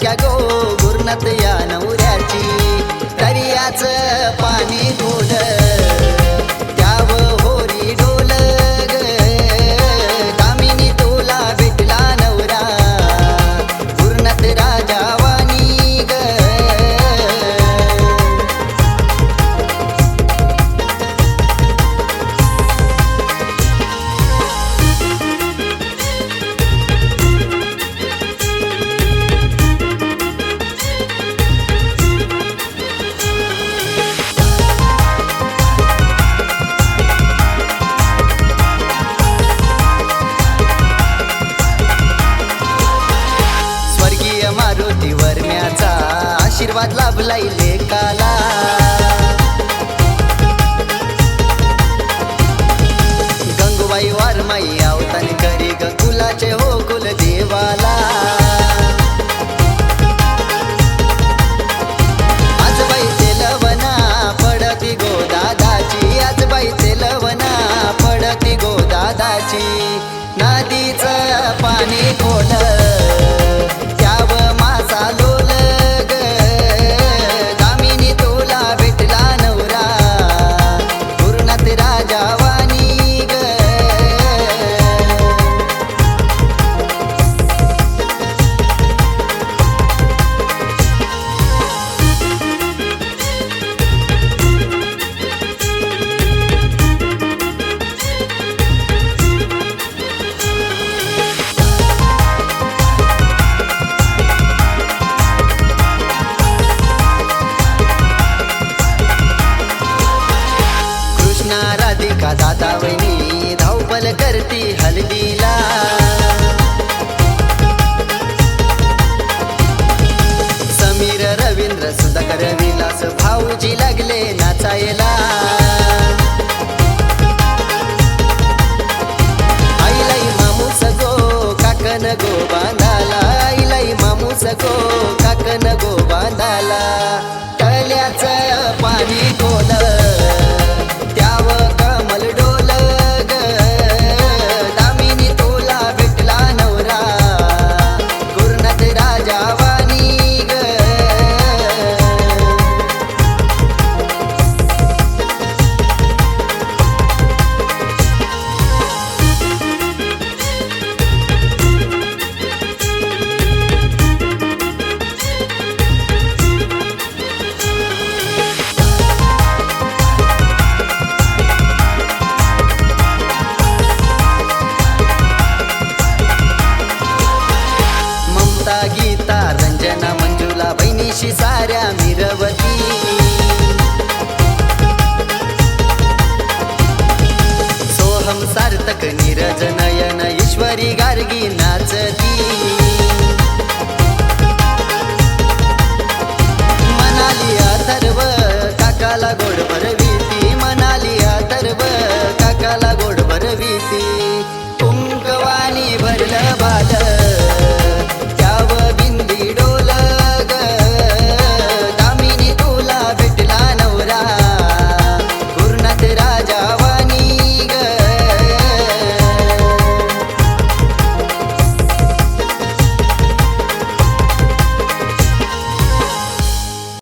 क्या गो गुरनात या नवऱ्याची. दर्याचं आशीर्वाद लाभलाय लेकाला. का दादा वहिनी? धावपल करती हलदीला समीर रवींद्र सुधाकर विलास भाऊजी लागले नाचायला. सुजाता गीता रंजना मंजुला बहिणीशी साऱ्या मिरवती. सोहम सार्थक निरजनयन ईश्वरी गार्गी नाचती. मनाली अथर्व काकाला